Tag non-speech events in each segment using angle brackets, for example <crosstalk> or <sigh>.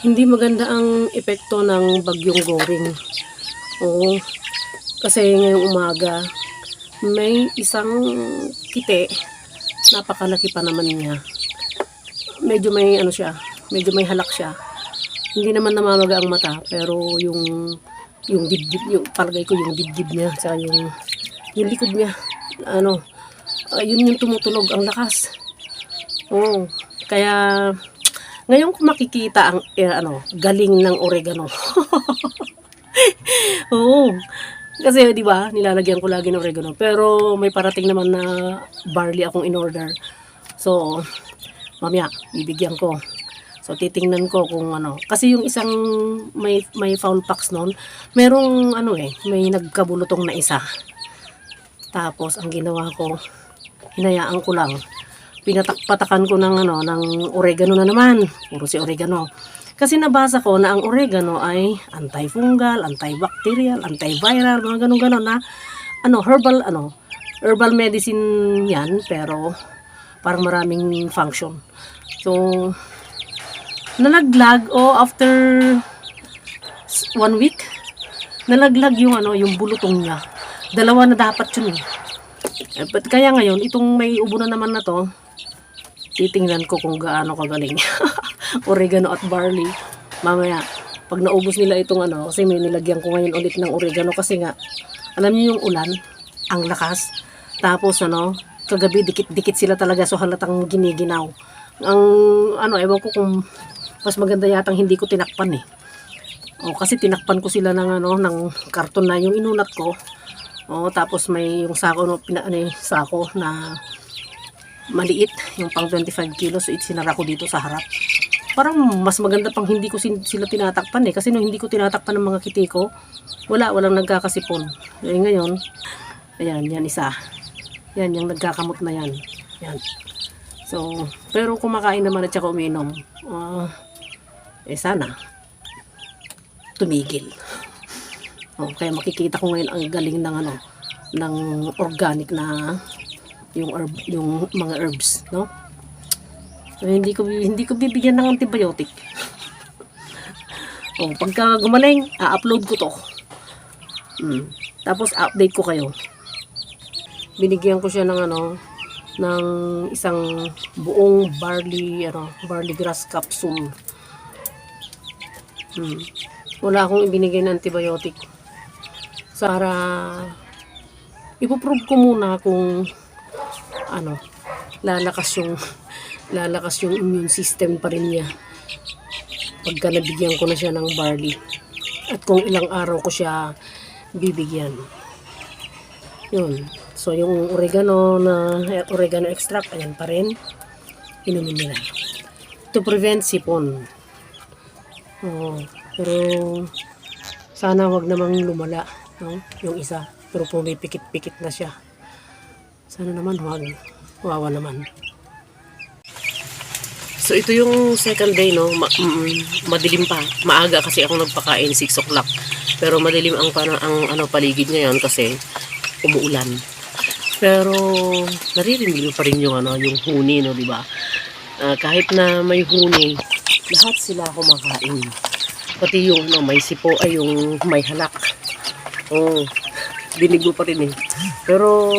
hindi maganda ang epekto ng bagyong goring. Oo. Kasi ngayong umaga, may isang kite, napakalaki pa naman niya. Medyo may ano siya, medyo may halak siya. Hindi naman namamaga ang mata, pero yung yung dibdib, yung palagay ko yung dibdib niya, sa yung yung likod niya, ano, ah, yun yung tumutunog, ang lakas. Oo. Kaya, ngayon ko makikita ang, eh, ano, galing ng oregano. <laughs> Oo. Kasi, di ba, nilalagyan ko lagi ng oregano. Pero, may parating naman na barley akong in-order. So, mamaya, bibigyan ko. So, titingnan ko kung ano. Kasi yung isang may, may foul packs nun, merong, ano eh, may nagkabulutong na isa. Tapos, ang ginawa ko, hinayaan ko lang. Pinatakpatakan ko ng, ano, ng oregano na naman. Puro si oregano. Kasi nabasa ko na ang oregano ay antifungal, antibacterial, antiviral, mga ganun-ganon na ano, herbal, ano, herbal medicine yan, pero parang maraming function. So, nalaglag o after s- one week, nalaglag yung ano, yung bulutong niya. Dalawa na dapat yun eh. Eh, but kaya ngayon, itong may ubo na naman na to, titingnan ko kung gaano kagaling. <laughs> oregano at barley. Mamaya, pag naubos nila itong ano, kasi may nilagyan ko ngayon ulit ng oregano kasi nga, alam niyo yung ulan, ang lakas. Tapos ano, kagabi dikit-dikit sila talaga so halatang giniginaw. Ang ano, ewan ko kung mas maganda yatang hindi ko tinakpan eh. O, kasi tinakpan ko sila ng ano, ng karton na yung inunat ko. O, tapos may yung sako, no, pina, ano, yung sako na maliit, yung pang 25 kilos, so sinara ko dito sa harap. Parang mas maganda pang hindi ko sila tinatakpan eh. Kasi nung hindi ko tinatakpan ng mga kiti ko, wala, walang nagkakasipon. Eh ngayon, ayan, yan isa. Yan, yung nagkakamot na yan. Yan. So, pero kumakain naman at saka uminom. ah, eh sana, tumigil. Oh, kaya makikita ko ngayon ang galing ng ano, ng organic na yung herb, yung mga herbs, no? So, hindi ko hindi ko bibigyan ng antibiotic. oh, pagka gumaling, a-upload ko to. Hmm. Tapos update ko kayo. Binigyan ko siya ng ano, ng isang buong barley, ano, barley grass capsule. Hmm. Wala akong ibinigay ng antibiotic. Para ipoprove ko muna kung ano, lalakas yung <laughs> lalakas yung immune system pa rin niya pagka nabigyan ko na siya ng barley at kung ilang araw ko siya bibigyan. Yun. So yung oregano na eh, oregano extract ayan pa rin. Inumin nila. To prevent sipon. Oo, pero sana wag namang lumala no? yung isa pero pumipikit-pikit na siya sana naman wag. Wawa naman. So ito yung second day no, Ma- mm, madilim pa. Maaga kasi ako nagpakain 6 o'clock. Pero madilim ang pana ang ano paligid ngayon kasi umuulan. Pero naririnig pa rin yung ano, yung huni no, di ba? Ah, kahit na may huni, lahat sila kumakain. Pati yung ano, may sipo ay yung may halak. Oh, dinig pa rin eh. Pero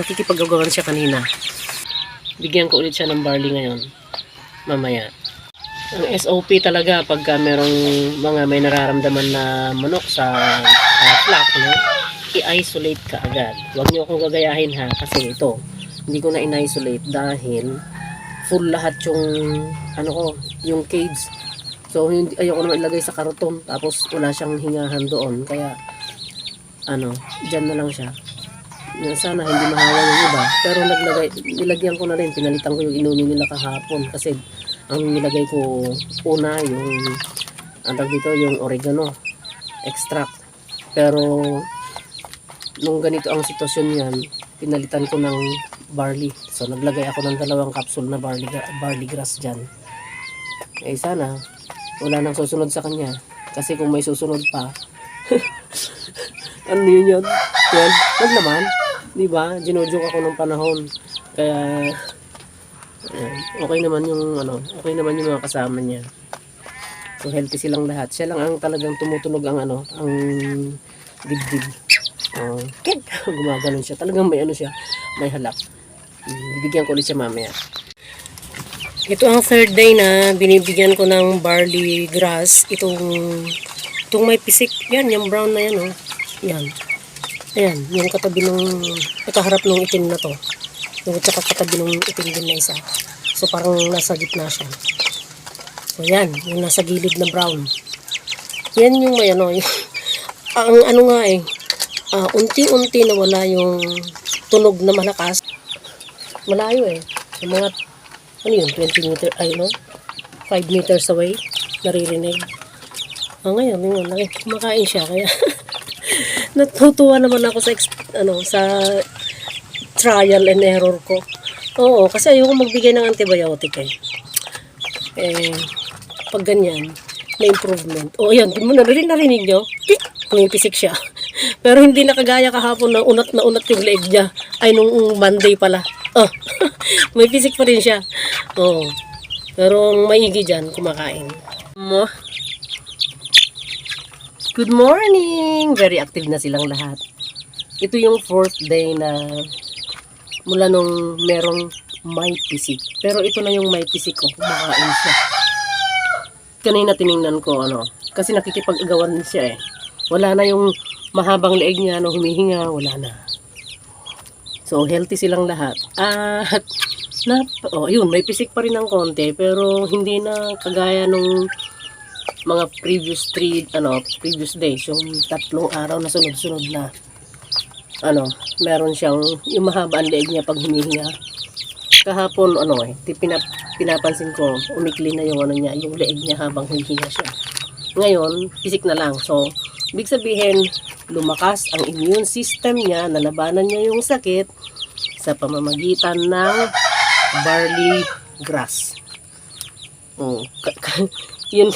nakikipagagawan siya kanina. Bigyan ko ulit siya ng barley ngayon. Mamaya. Ang SOP talaga pagka merong mga may nararamdaman na manok sa uh, flock, no? i-isolate ka agad. Huwag niyo akong gagayahin ha kasi ito, hindi ko na in-isolate dahil full lahat yung ano ko, yung cage. So hindi ayoko naman ilagay sa karton tapos wala siyang hingahan doon kaya ano, dyan na lang siya. Na Sana hindi mahawa yung iba. Pero naglagay, nilagyan ko na rin, pinalitan ko yung inumin nila kahapon. Kasi ang nilagay ko una yung, ang dito, yung oregano extract. Pero nung ganito ang sitwasyon niyan, pinalitan ko ng barley. So naglagay ako ng dalawang capsule na barley, barley grass dyan. Eh sana, wala nang susunod sa kanya. Kasi kung may susunod pa, <laughs> ano yun yun? Yan. Huwag naman. Di ba? Ginujoke ako ng panahon. Kaya, okay naman yung, ano, okay naman yung mga kasama niya. So healthy silang lahat. Siya lang ang talagang tumutunog ang ano, ang dibdib. Oh, kid. <laughs> Gumaganon siya. Talagang may ano siya, may halak. Hmm, Bibigyan ko ulit siya mamaya. Ito ang third day na binibigyan ko ng barley grass. Itong, itong may pisik. Yan, yung brown na yan, oh. Yan. Ayan, yung katabi ng, nakaharap ng itim na to. Yung tsaka katabi ng itim din na isa. So parang nasa gitna siya. So yan, yung nasa gilid na brown. Yan yung may ano, <laughs> yung, ang ano nga eh, ah, unti-unti nawala yung tunog na malakas. Malayo eh. Sa mga, ano yun, 20 meter, ay no? 5 meters away, naririnig. Ah, ngayon, yun, kumakain siya, kaya <laughs> natutuwa naman ako sa, ano, sa trial and error ko. Oo, kasi ayoko magbigay ng antibiotic eh. Eh, pag ganyan, may improvement. O, yan, di mo na rin narinig nyo? Pumipisik siya. <laughs> Pero hindi na kagaya kahapon na unat na unat yung leeg niya. Ay, nung Monday pala. Oh, <laughs> may pisik pa rin siya. Oo. Pero ang maigi dyan, kumakain. Mo. Good morning! Very active na silang lahat. Ito yung fourth day na mula nung merong may pisik. Pero ito na yung may pisik ko. Kumakain siya. Kanina tiningnan ko ano. Kasi nakikipag-agawan siya eh. Wala na yung mahabang leeg niya no humihinga. Wala na. So healthy silang lahat. At na, oh, yun, may pisik pa rin ng konti pero hindi na kagaya nung mga previous three, ano, previous days, yung tatlong araw na sunod-sunod na ano, meron siyang yung mahaba ang leeg niya pag humihinga. Kahapon, ano eh, pinap, pinapansin ko, umikli na yung ano niya, yung leeg niya habang humihinga siya. Ngayon, pisik na lang. So, ibig sabihin, lumakas ang immune system niya, nalabanan niya yung sakit sa pamamagitan ng barley grass. Oh, <laughs> yun,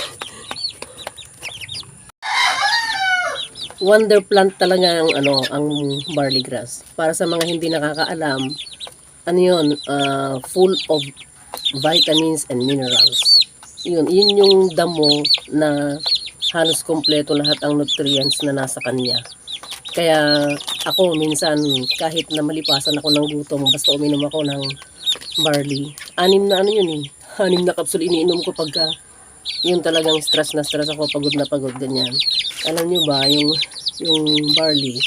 wonder plant talaga ang ano ang barley grass. Para sa mga hindi nakakaalam, ano 'yun, ah, full of vitamins and minerals. 'Yun, yun yung damo na halos kompleto lahat ang nutrients na nasa kanya. Kaya ako minsan kahit na malipasan ako ng gutom basta uminom ako ng barley. Anim na ano yun eh. Anim na kapsul iniinom ko pagka yung talagang stress na stress ako, pagod na pagod, ganyan. Alam nyo ba, yung, yung barley,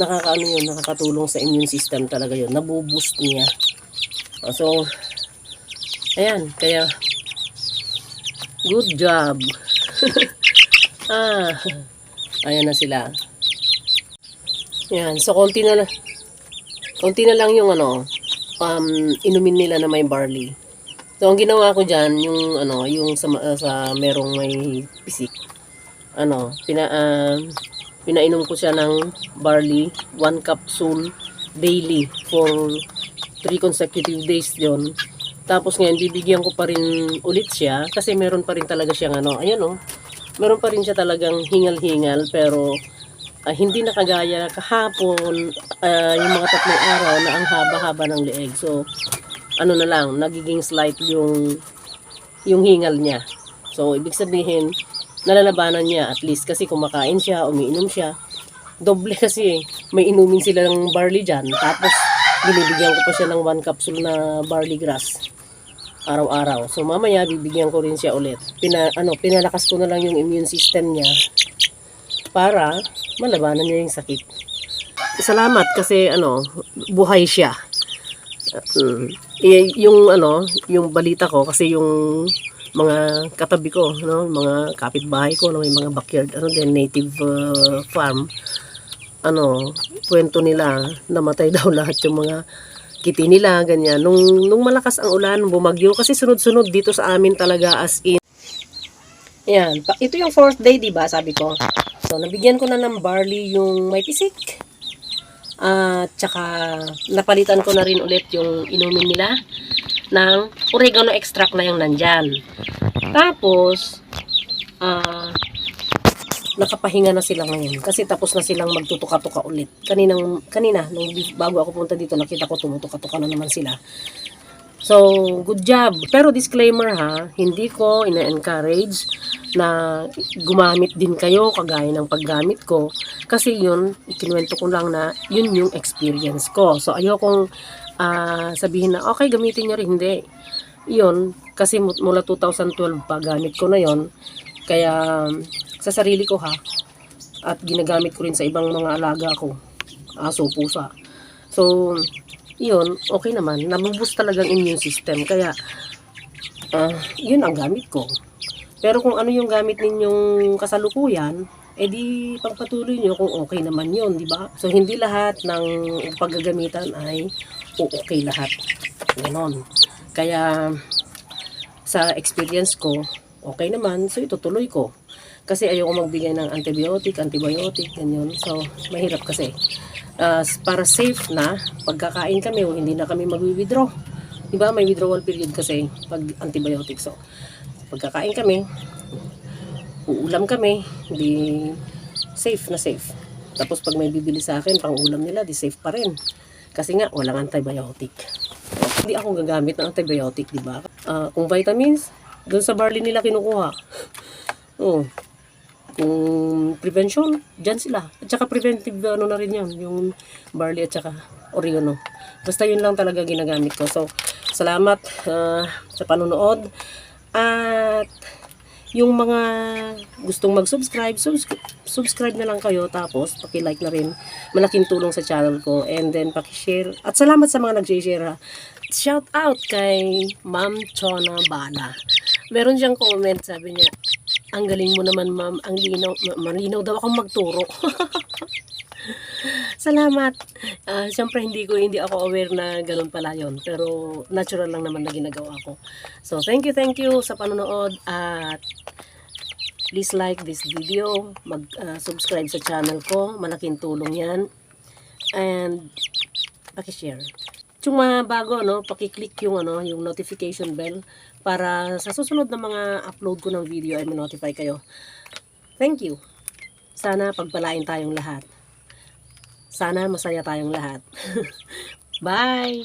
nakakaano yun, nakakatulong sa immune system talaga yun. Nabuboost niya. Ah, So, ayan, kaya, good job. <laughs> ah, ayan na sila. Yan, so konti na konti na lang yung ano, um, inumin nila na may barley. So, ang ginawa ko dyan, yung, ano, yung sa, ma- sa merong may pisik, ano, pina, ah, pinainom ko siya ng barley, one capsule daily for three consecutive days yon Tapos ngayon, bibigyan ko pa rin ulit siya, kasi meron pa rin talaga siyang, ano, ayun oh, meron pa rin siya talagang hingal-hingal, pero ah, hindi na kagaya kahapon, ah, yung mga tatlong araw na ang haba-haba ng leeg. So, ano na lang, nagiging slight yung yung hingal niya. So, ibig sabihin, nalalabanan niya at least kasi kumakain siya, umiinom siya. Doble <laughs> kasi eh. May inumin sila ng barley dyan. Tapos, binibigyan ko pa siya ng one capsule na barley grass. Araw-araw. So, mamaya, bibigyan ko rin siya ulit. Pina, ano, pinalakas ko na lang yung immune system niya para malabanan niya yung sakit. Salamat kasi, ano, buhay siya. Eh, yung ano, yung balita ko kasi yung mga katabi ko, no, mga kapitbahay ko, no, may mga backyard, ano din, native uh, farm, ano, kwento nila, namatay <laughs> daw lahat yung mga kiti nila, ganyan. Nung, nung malakas ang ulan, bumagyo, kasi sunod-sunod dito sa amin talaga as in. Yan, pa- ito yung fourth day, di ba, sabi ko. So, nabigyan ko na ng barley yung may pisik. At tsaka napalitan ko na rin ulit yung inumin nila ng oregano extract na yung nandyan. Tapos, ah nakapahinga na sila ngayon kasi tapos na silang magtutuka-tuka ulit. Kaninang, kanina, nung bago ako punta dito, nakita ko tumutuka-tuka na naman sila. So, good job. Pero disclaimer ha, hindi ko ina-encourage na gumamit din kayo kagaya ng paggamit ko. Kasi yun, ikinuwento ko lang na yun yung experience ko. So ayokong ah, sabihin na okay gamitin nyo rin. Hindi. Yun, kasi mu- mula 2012 pa gamit ko na yon Kaya sa sarili ko ha, at ginagamit ko rin sa ibang mga alaga ko. Aso, pusa. So, yun, okay naman. Nabubus talagang immune system. Kaya, ah, yun ang gamit ko. Pero kung ano yung gamit ninyong kasalukuyan, edi pagpatuloy nyo kung okay naman yun, di ba? So, hindi lahat ng paggagamitan ay okay lahat. Ganon. Kaya, sa experience ko, okay naman, so itutuloy ko. Kasi ayoko magbigay ng antibiotic, antibiotic, ganyan. So, mahirap kasi. Ah, para safe na, pagkakain kami, o hindi na kami mag-withdraw. Di ba? May withdrawal period kasi pag antibiotic. So, pagkakain kami, uulam kami, di safe na safe. Tapos pag may bibili sa akin, pang ulam nila, di safe pa rin. Kasi nga, walang antibiotic. Hindi ako gagamit ng antibiotic, di ba? Ah, kung vitamins, doon sa barley nila kinukuha. Oh. Kung prevention, dyan sila. At saka preventive ano na rin yun, yung barley at saka oregano. Basta yun lang talaga ginagamit ko. So, salamat ah, sa panonood. At yung mga gustong mag-subscribe, subscribe, subscribe na lang kayo. Tapos, paki-like na rin. Malaking tulong sa channel ko. And then, paki-share. At salamat sa mga nag-share ha. Shout out kay Ma'am Chona Bala. Meron siyang comment, sabi niya, ang galing mo naman ma'am, ang linaw, ma- malinaw daw akong magturo. <laughs> Salamat. Ah, Siyempre hindi ko hindi ako aware na ganun pala yon pero natural lang naman na ginagawa ko. So thank you, thank you sa panonood at please like this video, mag-subscribe sa channel ko, malaking tulong 'yan. And paki-share. Yung mga bago no, paki-click yung ano, yung notification bell para sa susunod na mga upload ko ng video ay ma-notify kayo. Thank you. Sana pagpalain tayong lahat. Sana masaya tayong lahat. <laughs> Bye!